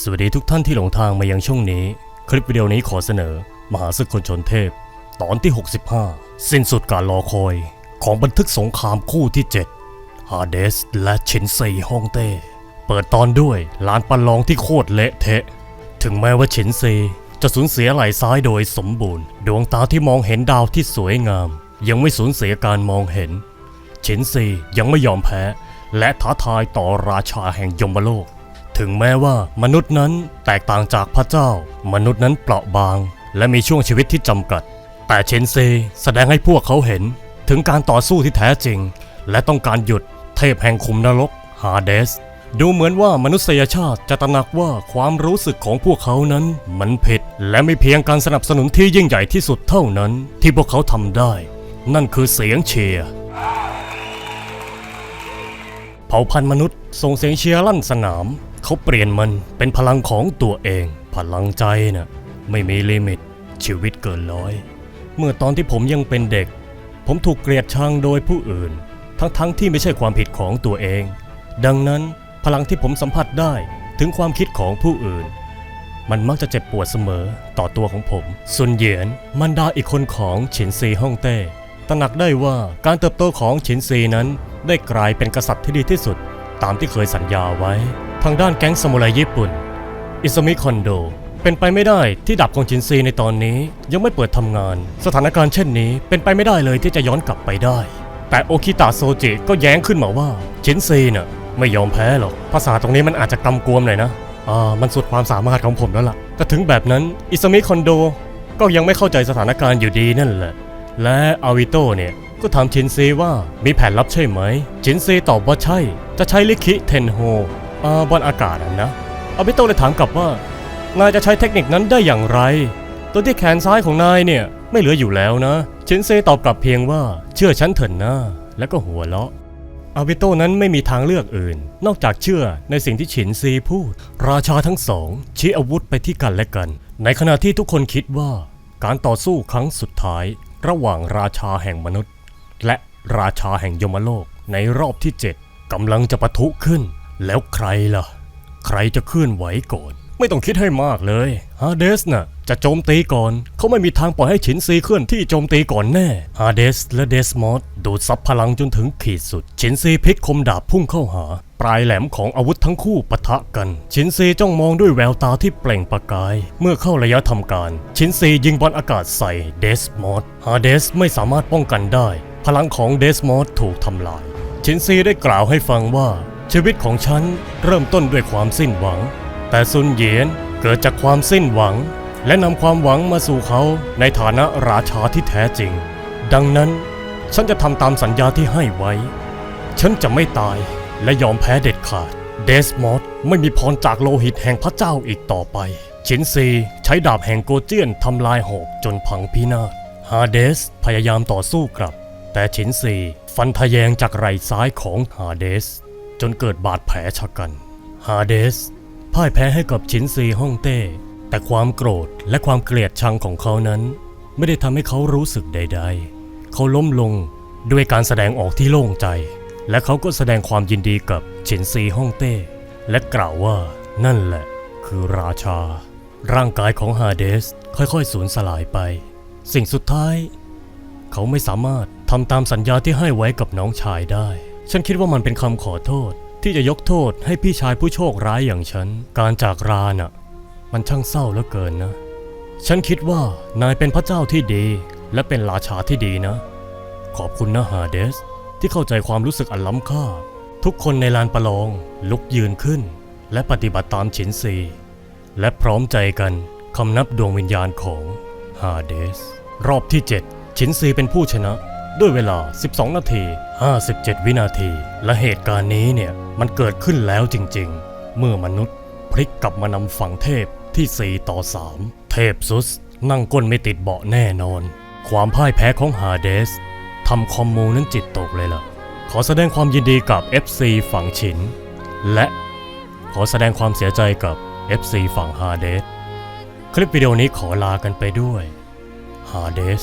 สวัสดีทุกท่านที่หลงทางมายังช่องนี้ คลิปวิดีโอนี้ขอเสนอ มหาศึกคนชนเทพ ตอนที่ 65 สิ้นสุดการรอคอย ของบันทึกสงครามคู่ที่ 7 ฮาเดสและชินซีฮ่องเต้ เปิดตอนด้วยลานประลองที่โคตรเละเทะ ถึงแม้ว่าชินซีจะสูญเสียไหล่ซ้ายโดยสมบูรณ์ ดวงตาที่มองเห็นดาวที่สวยงาม ยังไม่สูญเสียการมองเห็นชินซียังไม่ยอมแพ้ และท้าทายต่อราชาแห่งยมโลก ถึงแม้ว่ามนุษย์นั้นแตกต่างจากพระเจ้า มนุษย์นั้นเปราะบาง และมีช่วงชีวิตที่จำกัด แต่เชนเซแสดงให้พวกเขาเห็น ถึงการต่อสู้ที่แท้จริง และต้องการหยุดเทพแห่งขุมนรกฮาเดส ดูเหมือนว่ามนุษยชาติจะตระหนักว่าความรู้สึกของพวกเขานั้นมันผิด และไม่เพียงการสนับสนุนที่ยิ่งใหญ่ที่สุดเท่านั้น ที่พวกเขาทำได้ นั่นคือเสียงเชียร์เผ่าพันธุ์มนุษย์ส่งเสียงเชียร์ลั่นสนาม เขาเปลี่ยนมันเป็นพลังของตัวเอง พลังใจน่ะไม่มีลิมิต ชีวิตเกินร้อย เมื่อตอนที่ผมยังเป็นเด็ก ผมถูกเกลียดชังโดยผู้อื่น ทั้งๆทที่ไม่ใช่ความผิดของตัวเอง ดังนั้นพลังที่ผมสัมผัสได้ถึงความคิดของผู้อื่น มันมักจะเจ็บปวดเสมอต่อตัวของผมซุนเหยียนมันดาอีกคนของฉินซีฮ่องเต้ตระหนักได้ว่าการเติบโตของฉินซีนั้นได้กลายเป็นกษัตริย์ที่ดีที่สุด ตามที่เคยสัญญาไว้ ทางด้านแก๊งซามูไรญี่ปุ่น อิซามิคอนโด เป็นไปไม่ได้ที่ดับของชินซีในตอนนี้ยังไม่เปิดทำงาน สถานการณ์เช่นนี้เป็นไปไม่ได้เลยที่จะย้อนกลับไปได้ แต่โอคิตะโซจิก็แย้งขึ้นมาว่าชินซีน่ะไม่ยอมแพ้หรอก ภาษาตรงนี้มันอาจจะกำกวมหน่อยนะอ่ามันสุดความสามารถของผมแล้วล่ะ แต่ถึงแบบนั้นอิซามิคอนโดก็ยังไม่เข้าใจสถานการณ์อยู่ดีนั่นแหละ และอาวิโตเนี่ยก็ถามชินซีว่ามีแผนลับใช่ไหม ชินซีตอบว่าใช่ จะใช้ลิคิเทนโฮ อ่าบนอากาศนะอาวิโตเลยถามกลับว่านายจะใช้เทคนิคนั้นได้อย่างไร ตัวที่แขนซ้ายของนายเนี่ยไม่เหลืออยู่แล้วนะ ชินเซตอบกลับเพียงว่าเชื่อฉันเถอะนะแล้วก็หัวเราะอาวิโตนั้นไม่มีทางเลือกอื่น นอกจากเชื่อในสิ่งที่ฉินซีพูด ราชาทั้งสอง ชี้อาวุธไปที่กันและกัน ในขณะที่ทุกคนคิดว่า การต่อสู้ครั้งสุดท้าย ระหว่างราชาแห่งมนุษย์ และราชาแห่งยมโลกในรอบที่ 7กำลังจะปะทุขึ้น แล้วใครล่ะ ใครจะเคลื่อนไหวก่อน ไม่ต้องคิดให้มากเลยฮาเดสน่ะ จะโจมตีก่อน เขาไม่มีทางปล่อยให้ฉินซีเคลื่อนที่โจมตีก่อนแน่ฮาเดสและเดสมอสดูดซับพลังจนถึงขีดสุด ฉินซีพลิกคมดาบพุ่งเข้าหา ปลายแหลมของอาวุธทั้งคู่ปะทะกัน ฉินซีจ้องมองด้วยแววตาที่เปล่งประกาย เมื่อเข้าระยะทำการ ฉินซียิงบอลอากาศใส่เดสมอสฮาเดสไม่สามารถป้องกันได้ พลังของเดสมอสถูกทำลายชินซีได้กล่าวให้ฟังว่า ชีวิตของฉันเริ่มต้นด้วยความสิ้นหวัง แต่ซุนเหยียนเกิดจากความสิ้นหวัง และนำความหวังมาสู่เขาในฐานะราชาที่แท้จริง ดังนั้นฉันจะทำตามสัญญาที่ให้ไว้ ฉันจะไม่ตายและยอมแพ้เด็ดขาด เดสมอสไม่มีพรจากโลหิตแห่งพระเจ้าอีกต่อไป ชินซีใช้ดาบแห่งโกเจียนทำลายหอกจนพังพินาศ ฮาเดสพยายามต่อสู้กลับ แต่ชินซีฟันทะแยงจากไหล่ซ้ายของฮาเดส จนเกิดบาดแผลชะกัน ฮาเดสพ่ายแพ้ให้กับชินซีฮ่องเต้ แต่ความโกรธและความเกลียดชังของเขานั้น ไม่ได้ทำให้เขารู้สึกใด ๆ เขาล้มลงด้วยการแสดงออกที่โล่งใจ และเขาก็แสดงความยินดีกับชินซีฮ่องเต้ และกล่าวว่านั่นแหละคือราชา ร่างกายของฮาเดสค่อยๆสูญสลายไป สิ่งสุดท้าย เขาไม่สามารถทำตามสัญญาที่ให้ไว้กับน้องชายได้ ฉันคิดว่ามันเป็นคำขอโทษ ที่จะยกโทษให้พี่ชายผู้โชคร้ายอย่างฉัน การจากราน่ะ มันช่างเศร้าเหลือเกินนะ ฉันคิดว่านายเป็นพระเจ้าที่ดี และเป็นราชาที่ดีนะ ขอบคุณนะฮาเดส ที่เข้าใจความรู้สึกอันล้ำค่า ทุกคนในลานประลองลุกยืนขึ้น และปฏิบัติตามฉินซีและพร้อมใจกันคำนับดวงวิญญาณของฮาเดส รอบที่7ชินซีเป็นผู้ชนะ ด้วยเวลา 12 นาที 57 วินาที และเหตุการณ์นี้เนี่ยมันเกิดขึ้นแล้วจริงๆ เมื่อมนุษย์พลิกกลับมานำฝั่งเทพที่ 4 ต่อ 3 เทพซุส นั่งก้นไม่ติดเบาะแน่นอน ความพ่ายแพ้ของฮาเดสทำคอมมูนั้นจิตตกเลยล่ะ ขอแสดงความยินดีกับ FC ฝั่งฉิน และขอแสดงความเสียใจกับ FC ฝั่งฮาเดส คลิปวิดีโอนี้ขอลากันไปด้วยฮาเดส